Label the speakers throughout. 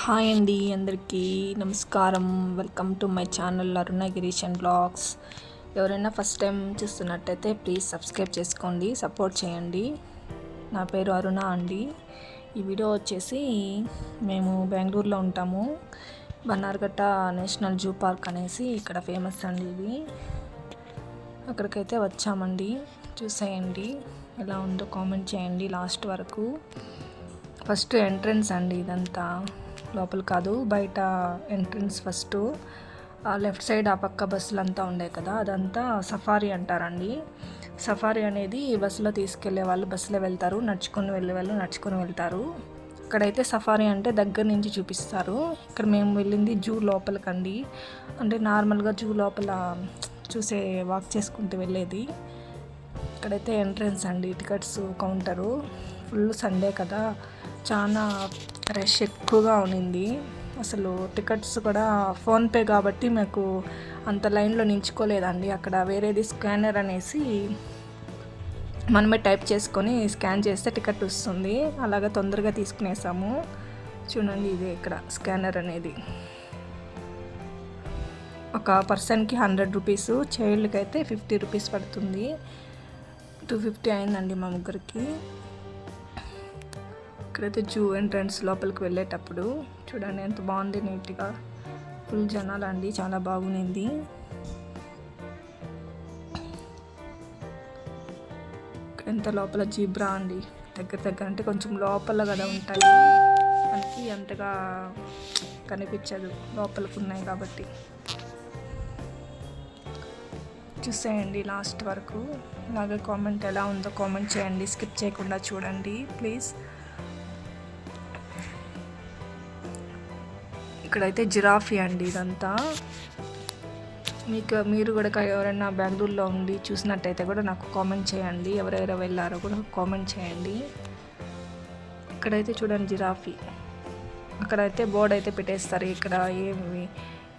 Speaker 1: Hi అండి అందరికీ నమస్కారం. Welcome to my channel Aruna Girish and blogs ఎవరైనా ఫస్ట్ టైం చూస్తున్నట్టయితే ప్లీజ్ సబ్స్క్రైబ్ చేసుకోండి సపోర్ట్ చేయండి. నా పేరు అరుణ అండి. ఈ వీడియో వచ్చేసి మేము బెంగళూరులో ఉంటాము. బన్నార్ఘట్ట నేషనల్ జూ పార్క్ అనేసి ఇక్కడ ఫేమస్ అండి ఇది. అక్కడికైతే వచ్చామండి. చూసేయండి ఎలా ఉందో కామెంట్ చేయండి లాస్ట్ వరకు. ఫస్ట్ ఎంట్రన్స్ అండి ఇదంతా. లోపల కాదు బయట ఎంట్రన్స్ ఫస్ట్. లెఫ్ట్ సైడ్ ఆ పక్క బస్సులు అంతా ఉండే కదా అదంతా సఫారీ అంటారండి. సఫారీ అనేది బస్సులో తీసుకెళ్ళే వాళ్ళు బస్సులో వెళ్తారు నడుచుకొని వెళ్ళే వాళ్ళు నడుచుకొని వెళ్తారు. ఇక్కడైతే సఫారీ అంటే దగ్గర నుంచి చూపిస్తారు. ఇక్కడ మేము వెళ్ళింది జూ లోపలికండి. అంటే నార్మల్గా జూ లోపల చూసే వాక్ చేసుకుంటూ వెళ్ళేది. ఇక్కడైతే ఎంట్రన్స్ అండి టికెట్స్ కౌంటరు. ఫుల్ సండే కదా. చాలా రష్ ఎక్కువగా ఉన్నింది. అసలు టికెట్స్ కూడా ఫోన్పే కాబట్టి మాకు అంత లైన్లో నించుకోలేదండి. అక్కడ వేరేది స్కానర్ అనేసి మనమే టైప్ చేసుకొని స్కాన్ చేస్తే టికెట్ వస్తుంది. అలాగా తొందరగా తీసుకునేసాము. చూడండి ఇది ఇక్కడ స్కానర్ అనేది. ఒక పర్సన్కి హండ్రెడ్ రూపీస్ చైల్డ్కి అయితే ఫిఫ్టీ రూపీస్ పడుతుంది. టూ ఫిఫ్టీ అయిందండి మా ముగ్గురికి. ఇక్కడైతే జూ ఎంట్రన్స్ లోపలికి వెళ్ళేటప్పుడు చూడండి ఎంత బాగుంది నీట్గా. ఫుల్ జనాలు అండి చాలా బాగుంది. ఎంత లోపల జీబ్రా అండి. దగ్గర దగ్గర అంటే కొంచెం లోపల కదా ఉంటాయి మనకి అంతగా కనిపించదు. లోపలికి ఉన్నాయి కాబట్టి. చూసేయండి లాస్ట్ వరకు. అలాగే కామెంట్ ఎలా ఉందో కామెంట్ చేయండి. స్కిప్ చేయకుండా చూడండి. ప్లీజ్. ఇక్కడైతే జిరాఫీ అండి ఇదంతా. మీకు మీరు కూడా ఎవరైనా బెంగళూరులో ఉండి చూసినట్టయితే కూడా నాకు కామెంట్ చేయండి. ఎవరెవరు వెళ్ళారో కూడా కామెంట్ చేయండి. ఇక్కడైతే చూడండి జిరాఫీ. అక్కడైతే బోర్డు అయితే పెట్టేస్తారు. ఇక్కడ ఏమి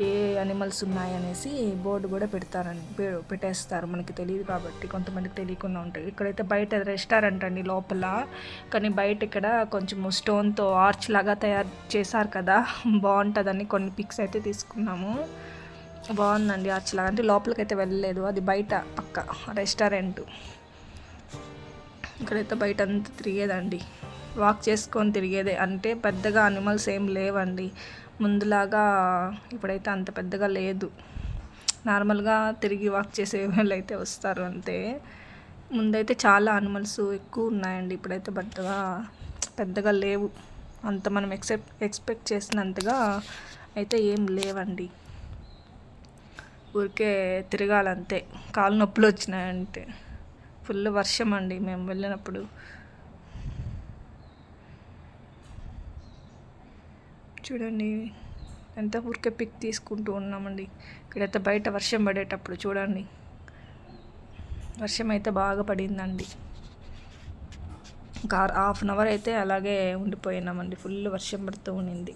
Speaker 1: ఏ అనిమల్స్ ఉన్నాయనేసి బోర్డు కూడా పెడతారని పెట్టేస్తారు. మనకి తెలియదు కాబట్టి కొంతమందికి తెలియకుండా ఉంటుంది ఇక్కడైతే బయట రెస్టారెంట్ అండి లోపల. కానీ బయట ఇక్కడ కొంచెం స్టోన్తో ఆర్చ్ లాగా తయారు చేశారు కదా. బాగుంటుందని కొన్ని పిక్స్ అయితే తీసుకున్నాము. బాగుందండి ఆర్చ్ లాగా. అంటే లోపలికి అయితే వెళ్ళలేదు. అది బయట పక్క రెస్టారెంట్ ఇక్కడైతే బయట అంతా తిరిగేదండి. వాక్ చేసుకొని తిరిగేదే. అంటే పెద్దగా అనిమల్స్ ఏం లేవండి. ముందులాగా ఇప్పుడైతే అంత పెద్దగా లేదు. నార్మల్గా తిరిగి వాక్ చేసే వాళ్ళు అయితే వస్తారు అంతే. ముందైతే చాలా అనిమల్స్ ఎక్కువ ఉన్నాయండి ఇప్పుడైతే పెద్దగా పెద్దగా లేవు. అంత మనం ఎక్సెప్ట్ ఎక్స్పెక్ట్ చేసినంతగా అయితే ఏం లేవండి. ఊరికే తిరగాలంతే. కాలు నొప్పులు వచ్చినాయంటే. ఫుల్ వర్షం అండి మేము వెళ్ళినప్పుడు. చూడండి. ఎంత ఊరికే పిక్ తీసుకుంటూ ఉన్నామండి. ఇక్కడైతే బయట వర్షం పడేటప్పుడు చూడండి. వర్షం అయితే బాగా పడిందండి. ఒక హాఫ్ అన్ అవర్ అయితే అలాగే ఉండిపోయినామండి. ఫుల్ వర్షం పడుతూ ఉన్నింది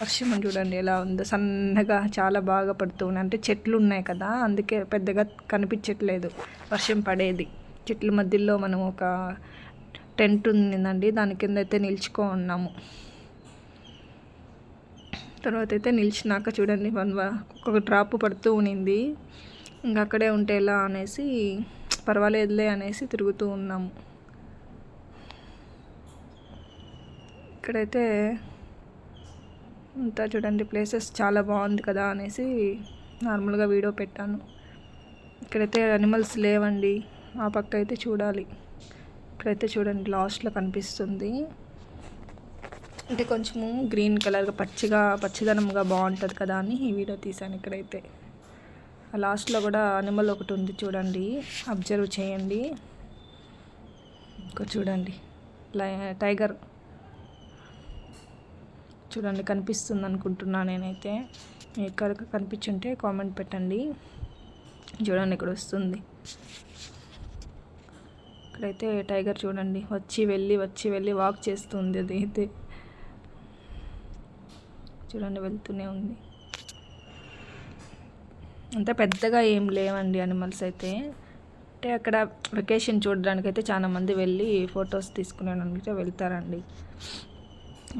Speaker 1: వర్షం చూడండి ఎలా ఉందో. సన్నగా చాలా బాగా పడుతూ ఉన్నాయి అంటే చెట్లు ఉన్నాయి కదా అందుకే పెద్దగా కనిపించట్లేదు వర్షం పడేది. చెట్ల మధ్యలో మనం ఒక టెంట్ ఉందండి దాని కింద అయితే నిల్చుకో ఉన్నాము. తర్వాత అయితే నిలిచినాక చూడండి వన్ ఒక్కొక్క డ్రాప్ పడుతూ ఉనింది. ఇంకా అక్కడే ఉంటే ఎలా అనేసి పర్వాలేదులే అనేసి తిరుగుతూ ఉన్నాము. ఇక్కడైతే అంతా చూడండి ప్లేసెస్ చాలా బాగుంది కదా అనేసి నార్మల్గా వీడియో పెట్టాను. ఇక్కడైతే అనిమల్స్ లేవండి ఆ పక్క అయితే చూడాలి. ఇక్కడైతే చూడండి లాస్ట్లో కనిపిస్తుంది. అంటే కొంచెము గ్రీన్ కలర్గా పచ్చిగా పచ్చిదనంగా బాగుంటుంది కదా అని ఈ వీడియో తీశాను ఇక్కడైతే. లాస్ట్లో కూడా అనిమల్ ఒకటి ఉంది చూడండి అబ్జర్వ్ చేయండి. ఇంకో చూడండి టైగర్ చూడండి కనిపిస్తుంది అనుకుంటున్నా నేనైతే. ఎక్కడ కనిపించుంటే కామెంట్ పెట్టండి. చూడండి ఇక్కడ వస్తుంది. ఇక్కడైతే టైగర్ చూడండి వచ్చి వెళ్ళి వచ్చి వెళ్ళి వాక్ చేస్తుంది అది అయితే. చూడండి వెళ్తూనే ఉంది. అంత పెద్దగా ఏం లేవండి అనిమల్స్ అయితే. అంటే అక్కడ వెకేషన్ చూడడానికి అయితే చాలా మంది వెళ్ళి ఫొటోస్ తీసుకునేందుకు వెళ్తారండి.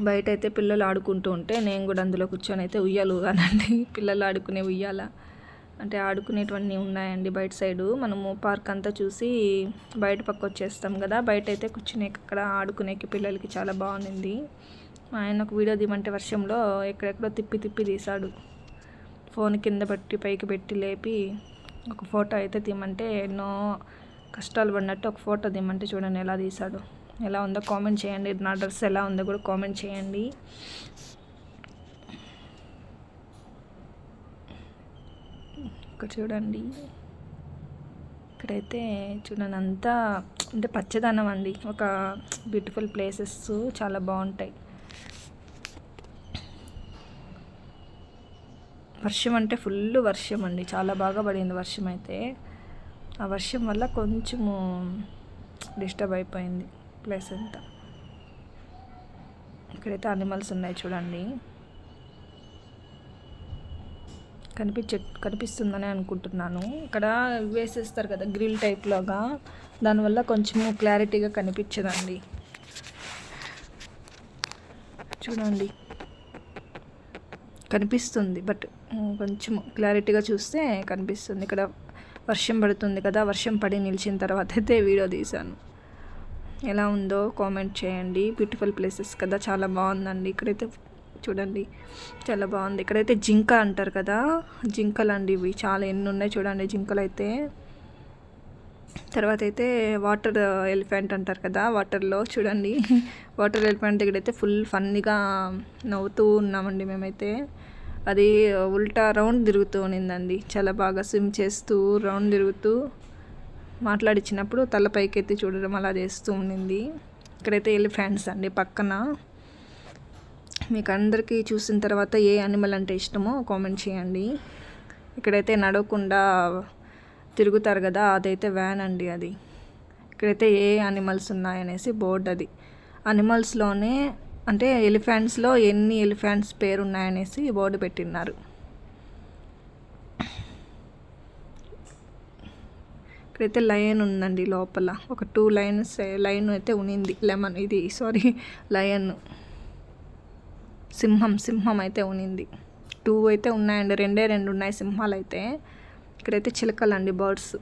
Speaker 1: బయట అయితే పిల్లలు ఆడుకుంటూ ఉంటే నేను కూడా అందులో కూర్చొని అయితే ఉయ్యాలు కానండి పిల్లలు ఆడుకునే ఉయ్యాల. అంటే ఆడుకునేటివన్నీ ఉన్నాయండి బయట సైడు. మనము పార్క్ అంతా చూసి బయట పక్క వచ్చేస్తాం కదా. బయట అయితే కూర్చునే అక్కడ ఆడుకునేకి పిల్లలకి చాలా బాగుంది మా ఆయన ఒక వీడియో దిమంటే వర్షంలో ఎక్కడెక్కడో తిప్పి తిప్పి తీశాడు ఫోన్ కింద పెట్టి పైకి పెట్టి లేపి ఒక ఫోటో అయితే తీయమంటే ఎన్నో కష్టాలు పడినట్టు ఒక ఫోటో తీమంటే చూడండి ఎలా తీశాడు ఎలా ఉందో కామెంట్ చేయండి. నా డ్రెస్ ఎలా ఉందో కూడా కామెంట్ చేయండి. ఇక్కడ చూడండి. ఇక్కడైతే చూడండి అంతా అంటే పచ్చదనం అండి. ఒక బ్యూటిఫుల్ ప్లేసెస్ చాలా బాగుంటాయి. వర్షం అంటే ఫుల్ వర్షం అండి. చాలా బాగా పడింది వర్షం అయితే. ఆ వర్షం వల్ల కొంచెము డిస్టర్బ్ అయిపోయింది ప్లేస్ అంతా. ఇక్కడైతే అనిమల్స్ ఉన్నాయి చూడండి. కనిపించే కనిపిస్తుందని అనుకుంటున్నాను. ఇక్కడ వేసేస్తారు కదా గ్రిల్ టైప్లోగా దానివల్ల కొంచెము క్లారిటీగా కనిపించదండి. చూడండి. కనిపిస్తుంది బట్ కొంచెం క్లారిటీగా చూస్తే కనిపిస్తుంది. ఇక్కడ వర్షం పడుతుంది కదా వర్షం పడి నిలిచిన తర్వాత అయితే వీడియో తీశాను. ఎలా ఉందో కామెంట్ చేయండి. బ్యూటిఫుల్ ప్లేసెస్ కదా చాలా బాగుందండి. ఇక్కడైతే చూడండి. చాలా బాగుంది. ఇక్కడైతే జింక అంటారు కదా. జింకలు అండి ఇవి. చాలా ఎన్ని ఉన్నాయి చూడండి జింకలు అయితే తర్వాత అయితే వాటర్ ఎలిఫెంట్ అంటారు కదా. వాటర్లో చూడండి. వాటర్ ఎలిఫెంట్ దగ్గర అయితే ఫుల్ ఫన్నీగా నవ్వుతూ ఉన్నామండి మేమైతే. అది ఉల్టా రౌండ్ తిరుగుతూ ఉన్నిందండి. చాలా బాగా స్విమ్ చేస్తూ రౌండ్ తిరుగుతూ మాట్లాడిచ్చినప్పుడు తల పైకెత్తి చూడడం అలా చేస్తూ ఉండింది ఇక్కడైతే ఎలిఫెంట్స్ అండి పక్కన. మీకు అందరికీ చూసిన తర్వాత ఏ యానిమల్ అంటే ఇష్టమో కామెంట్ చేయండి. ఇక్కడైతే నడవకుండా తిరుగుతారు కదా అదైతే వ్యాన్ అండి అది. ఇక్కడైతే ఏ యానిమల్స్ ఉన్నాయనేసి బోర్డ్ అది. అనిమల్స్లోనే అంటే ఎలిఫెంట్స్లో ఎన్ని ఎలిఫెంట్స్ పేరు ఉన్నాయనేసి బోర్డు పెట్టిన్నారు. ఇక్కడైతే లయన్ ఉందండి లోపల. ఒక టూ లైన్స్ లైన్ అయితే ఉనింది. లెమన్ ఇది సారీ లయన్ సింహం సింహం అయితే ఉనింది. టూ అయితే ఉన్నాయండి రెండే రెండు ఉన్నాయి సింహాలు అయితే ఇక్కడైతే చిలకలండి బర్డ్స్.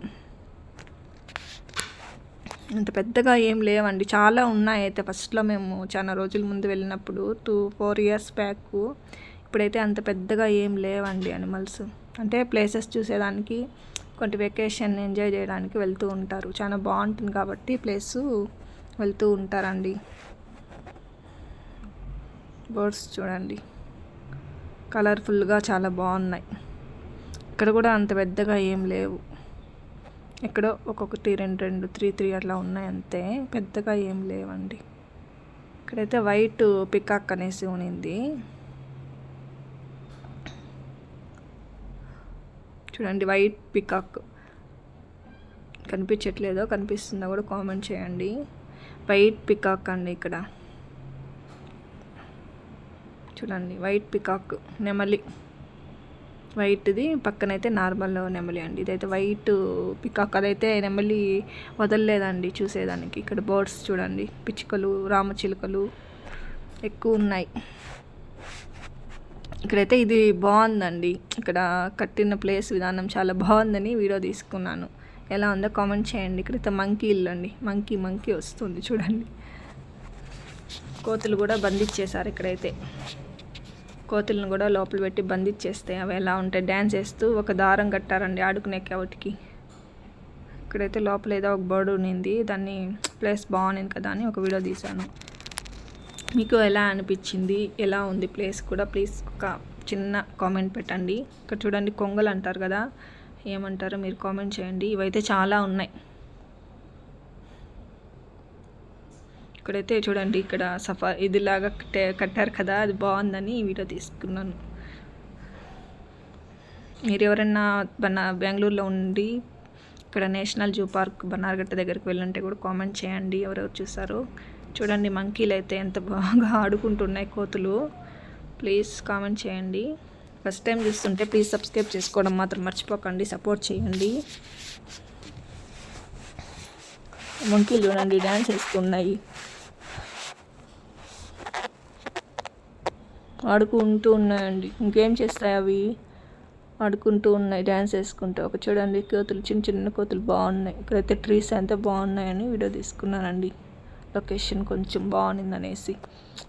Speaker 1: అంత పెద్దగా ఏం లేవండి. చాలా ఉన్నాయి అయితే. ఫస్ట్లో మేము చాలా రోజుల ముందు వెళ్ళినప్పుడు టూ ఫోర్ ఇయర్స్ బ్యాక్ ఇప్పుడైతే అంత పెద్దగా ఏం లేవండి అనిమల్స్. అంటే ప్లేసెస్ చూసేదానికి కొంచెం వెకేషన్ ఎంజాయ్ చేయడానికి వెళ్తూ ఉంటారు. చాలా బాగుంటుంది కాబట్టి ప్లేసు వెళ్తూ ఉంటారండి. బర్డ్స్ చూడండి. కలర్ఫుల్గా చాలా బాగున్నాయి. ఇక్కడ కూడా అంత పెద్దగా ఏం లేవు. ఎక్కడో ఒక్కొక్కటి రెండు రెండు త్రీ త్రీ అట్లా ఉన్నాయి అంతే. పెద్దగా ఏం లేవండి. ఇక్కడైతే వైట్ పికాక్ అనేసి ఉనింది చూడండి వైట్ పికాక్. కనిపించట్లేదో కనిపిస్తుందో కూడా కామెంట్ చేయండి. వైట్ పికాక్ అండి ఇక్కడ. చూడండి వైట్ పికాక్ నెమలి. వైట్ది పక్కనైతే నార్మల్ నెమలి అండి. ఇదైతే వైట్ పికాక్ అదైతే నెమలి వదలలేదండి చూసేదానికి. ఇక్కడ బర్డ్స్ చూడండి పిచ్చుకలు రామచిలుకలు ఎక్కువ ఉన్నాయి. ఇక్కడైతే ఇది బాగుందండి. ఇక్కడ కట్టిన ప్లేస్ విధానం చాలా బాగుందని వీడియో తీసుకున్నాను. ఎలా ఉందో కామెంట్ చేయండి. ఇక్కడైతే మంకీ ఇల్లు అండి. మంకీ మంకీ వస్తుంది చూడండి. కోతులు కూడా బంధించేశారు ఇక్కడైతే. కోతులను కూడా లోపల పెట్టి బంధించేస్తే అవి ఎలా ఉంటాయి డ్యాన్స్ చేస్తూ ఒక దారం కట్టారండి ఆడుకునే వాటికి. ఇక్కడైతే లోపల ఏదో ఒక బర్డ్ ఉన్నింది దాన్ని ప్లేస్ బాగుంది కదా అని ఒక వీడియో తీశాను. మీకు ఎలా అనిపించింది? ఎలా ఉంది ప్లేస్ కూడా? ప్లీజ్ ఒక చిన్న కామెంట్ పెట్టండి. ఇక్కడ చూడండి కొంగలు అంటారు కదా ఏమంటారో మీరు కామెంట్ చేయండి. ఇవైతే చాలా ఉన్నాయి. ఇక్కడైతే చూడండి ఇక్కడ సఫా ఇదిలాగా కట్టారు కదా అది బాగుందని వీడియో తీసుకున్నాను. మీరు ఎవరైనా బనా బెంగళూరులో ఉండి ఇక్కడ నేషనల్ జూ పార్క్ బన్నార్గట్ట దగ్గరికి వెళ్ళంటే కూడా కామెంట్ చేయండి ఎవరెవరు చూసారో. చూడండి మంకీలు అయితే ఎంత బాగా ఆడుకుంటున్నాయి కోతులు. ప్లీజ్ కామెంట్ చేయండి. ఫస్ట్ టైం చూస్తుంటే ప్లీజ్ సబ్స్క్రైబ్ చేసుకోవడం మాత్రం మర్చిపోకండి సపోర్ట్ చేయండి. మంకీలు చూడండి డ్యాన్స్ వేస్తున్నాయి. ఆడుకుంటూ ఉన్నాయండి. ఇంకేం చేస్తాయి అవి? ఆడుకుంటూ ఉన్నాయి. డ్యాన్స్ వేసుకుంటూ. ఒక చూడండి కోతులు చిన్న చిన్న కోతులు బాగున్నాయి. ఇక్కడైతే ట్రీస్ అంతా బాగున్నాయని వీడియో తీసుకున్నానండి. లొకేషన్ కొంచెం బాగుంది అనేసి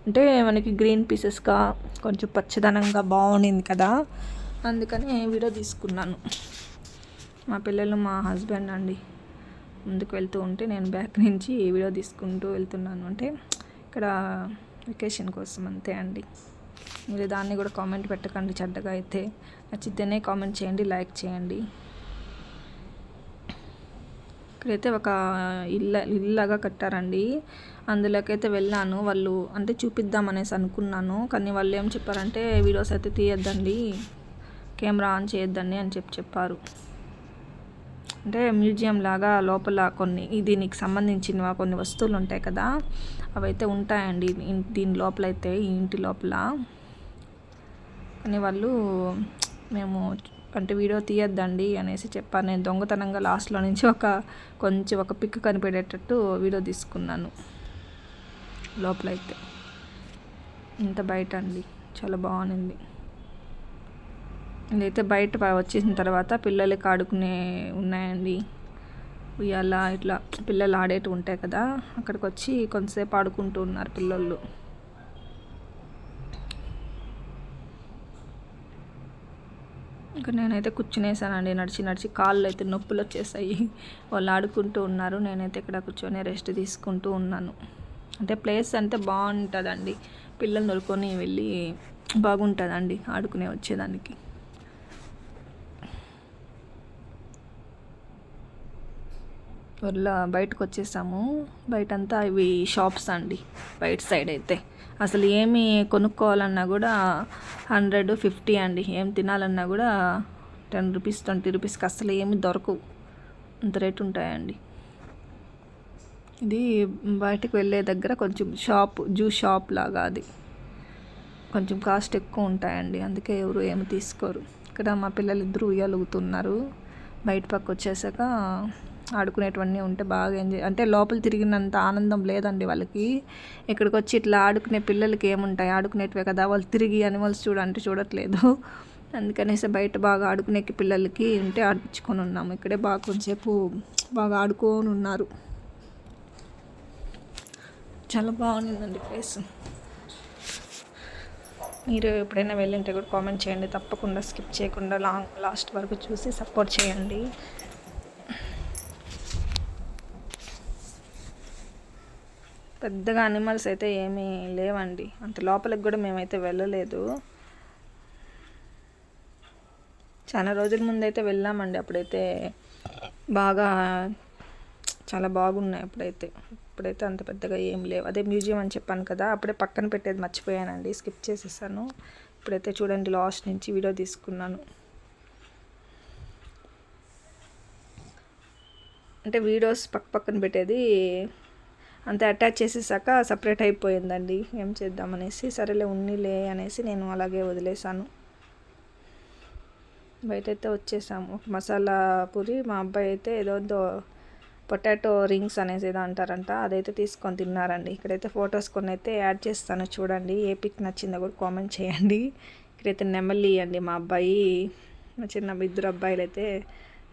Speaker 1: అంటే మనకి గ్రీన్ పీసెస్గా కొంచెం పచ్చదనంగా బాగుంది కదా? అందుకని వీడియో తీసుకున్నాను. మా పిల్లలు మా హస్బెండ్ అండి. ముందుకు వెళ్తూ ఉంటే నేను బ్యాక్ నుంచి వీడియో తీసుకుంటూ వెళ్తున్నాను. అంటే ఇక్కడ వెకేషన్ కోసం అంతే అండి. మీరు దాన్ని కూడా కామెంట్ పెట్టకండి చెడ్డగా అయితే. నచ్చితేనే కామెంట్ చేయండి లైక్ చేయండి. ఇక్కడైతే ఒక ఇల్ల ఇల్లాగా కట్టారండి. అందులోకైతే వెళ్ళాను. వాళ్ళు అంటే చూపిద్దాం అనేసి అనుకున్నాను. కానీ వాళ్ళు ఏం చెప్పారంటే వీడియోస్ అయితే తీయద్దండి. కెమెరా ఆన్ చేయొద్దండి అని చెప్పి చెప్పారు. అంటే మ్యూజియం లాగా లోపల కొన్ని దీనికి సంబంధించిన కొన్ని వస్తువులు ఉంటాయి కదా. అవైతే ఉంటాయండి. దీని లోపల అయితే ఈ ఇంటి లోపల. కానీ వాళ్ళు మేము అంటే వీడియో తీయద్దండి అనేసి చెప్పాను. నేను దొంగతనంగా లాస్ట్లో నుంచి ఒక కొంచెం ఒక పిక్ కనిపెట్టేటట్టు వీడియో తీసుకున్నాను. లోపలైతే. ఇంత బయట అండి. చాలా బాగుంది. ఇదైతే బయట వచ్చేసిన తర్వాత పిల్లలకి ఆడుకునే ఉన్నాయండి. ఉయ్యాల ఇట్లా పిల్లలు ఆడేటివి ఉంటాయి కదా అక్కడికి వచ్చి కొంతసేపు ఆడుకుంటూ ఉన్నారు పిల్లలు. ఇంకా నేనైతే కూర్చునేసానండి. నడిచి నడిచి కాళ్ళు అయితే నొప్పులు వచ్చేసాయి వాళ్ళు ఆడుకుంటూ ఉన్నారు. నేనైతే ఇక్కడ కూర్చొని రెస్ట్ తీసుకుంటూ ఉన్నాను. అంటే ప్లేస్ అంటే బాగుంటుందండి. పిల్లలు నొరుకొని వెళ్ళి బాగుంటుందండి ఆడుకునే వచ్చేదానికి. వల్ల బయటకు వచ్చేసాము బయటంతా ఇవి షాప్స్ అండి. బయట సైడ్ అయితే. అసలు ఏమి కొనుక్కోవాలన్నా కూడా హండ్రెడ్ ఫిఫ్టీ అండి. ఏం తినాలన్నా కూడా టెన్ రూపీస్ ట్వంటీ రూపీస్కి అసలు ఏమి దొరకవు. అంత రేటు ఉంటాయండి. ఇది బయటకు వెళ్ళే దగ్గర కొంచెం షాప్ జ్యూస్ షాప్ లాగా అది. కొంచెం కాస్ట్ ఎక్కువ ఉంటాయండి. అందుకే ఎవరు ఏమి తీసుకోరు. ఇక్కడ మా పిల్లలు ఇద్దరు ఉయ్యాలుగుతున్నారు. బయట పక్క వచ్చేసాక ఆడుకునేటివన్నీ ఉంటే బాగా ఎంజాయ్ అంటే లోపల తిరిగినంత ఆనందం లేదండి వాళ్ళకి. ఇక్కడికి వచ్చి ఇట్లా ఆడుకునే పిల్లలకి ఏముంటాయి? ఆడుకునేటివే కదా. వాళ్ళు తిరిగి అనిమల్స్ చూడంటే చూడట్లేదు. అందుకనేసి బయట బాగా ఆడుకునే పిల్లలకి ఉంటే ఆడిపించుకొని ఉన్నాము. ఇక్కడే బాగా కొంచెంసేపు బాగా ఆడుకొని ఉన్నారు. చాలా బాగుందండి ప్లేస్. మీరు ఎప్పుడైనా వెళ్ళింటే కూడా కామెంట్ చేయండి. తప్పకుండా స్కిప్ చేయకుండా లాంగ్ లాస్ట్ వరకు చూసి సపోర్ట్ చేయండి. పెద్దగా అనిమల్స్ అయితే ఏమీ లేవండి. అంత లోపలికి కూడా మేమైతే వెళ్ళలేదు. చాలా రోజుల ముందు అయితే వెళ్ళామండి. అప్పుడైతే బాగా చాలా బాగున్నాయి అప్పుడైతే. ఇప్పుడైతే అంత పెద్దగా ఏం లేవు. అదే మ్యూజియం అని చెప్పాను కదా అప్పుడే పక్కన పెట్టేది మర్చిపోయానండి. స్కిప్ చేసేసాను. ఇప్పుడైతే చూడండి లాస్ట్ నుంచి వీడియో తీసుకున్నాను. అంటే వీడియోస్ పక్క పక్కన పెట్టేది అంతే అటాచ్ చేసేసాక సపరేట్ అయిపోయిందండి. ఏం చేద్దామనేసి సరేలే ఉన్నిలే అనేసి నేను అలాగే వదిలేసాను. బయట అయితే వచ్చేసాము. ఒక మసాలా పూరి మా అబ్బాయి అయితే ఏదో పొటాటో రింగ్స్ అనేసి ఏదో అంటారంట అదైతే తీసుకొని తిన్నారండి. ఇక్కడైతే ఫొటోస్ కొన్ని అయితే యాడ్ చేస్తాను చూడండి. ఏ పిక్ నచ్చిందో కూడా కామెంట్ చేయండి. ఇక్కడైతే నెమలి అండి మా అబ్బాయి మా చిన్న ఇద్దరు అబ్బాయిలు అయితే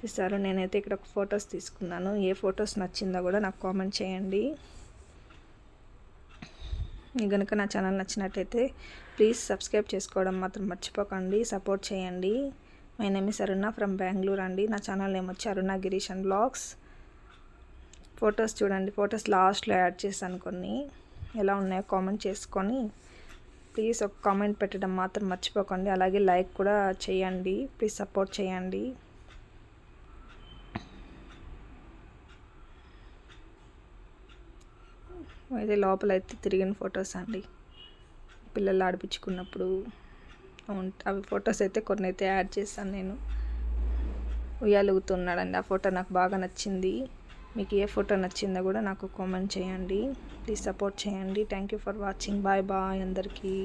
Speaker 1: తీస్తారు నేనైతే ఇక్కడ ఒక ఫొటోస్ తీసుకున్నాను. ఏ ఫొటోస్ నచ్చిందో కూడా నాకు కామెంట్ చేయండి. మీకు కనుక నా ఛానల్ నచ్చినట్టయితే ప్లీజ్ సబ్స్క్రైబ్ చేసుకోవడం మాత్రం మర్చిపోకండి. సపోర్ట్ చేయండి. My name is Aruna from Bengaluru అండి. నా ఛానల్ నేమ్ వచ్చి Aruna Girish and blogs. Photos చూడండి. ఫొటోస్ లాస్ట్లో యాడ్ చేశాను కొన్ని. ఎలా ఉన్నాయో కామెంట్ చేసుకొని ప్లీజ్ ఒక కామెంట్ పెట్టడం మాత్రం మర్చిపోకండి. అలాగే లైక్ కూడా చేయండి. ప్లీజ్ సపోర్ట్ చేయండి. అయితే లోపల అయితే తిరిగిన ఫొటోస్ అండి. పిల్లలు ఆడిపించుకున్నప్పుడు అవి ఫొటోస్ అయితే కొన్ని అయితే యాడ్ చేశాను నేను. ఉయ్యాలుగుతున్నాడండి. ఆ ఫోటో నాకు బాగా నచ్చింది. మీకు ఏ ఫోటో నచ్చిందో కూడా నాకు కామెంట్ చేయండి. ప్లీజ్ సపోర్ట్ చేయండి. Thank you for watching. Bye bye అందరికీ.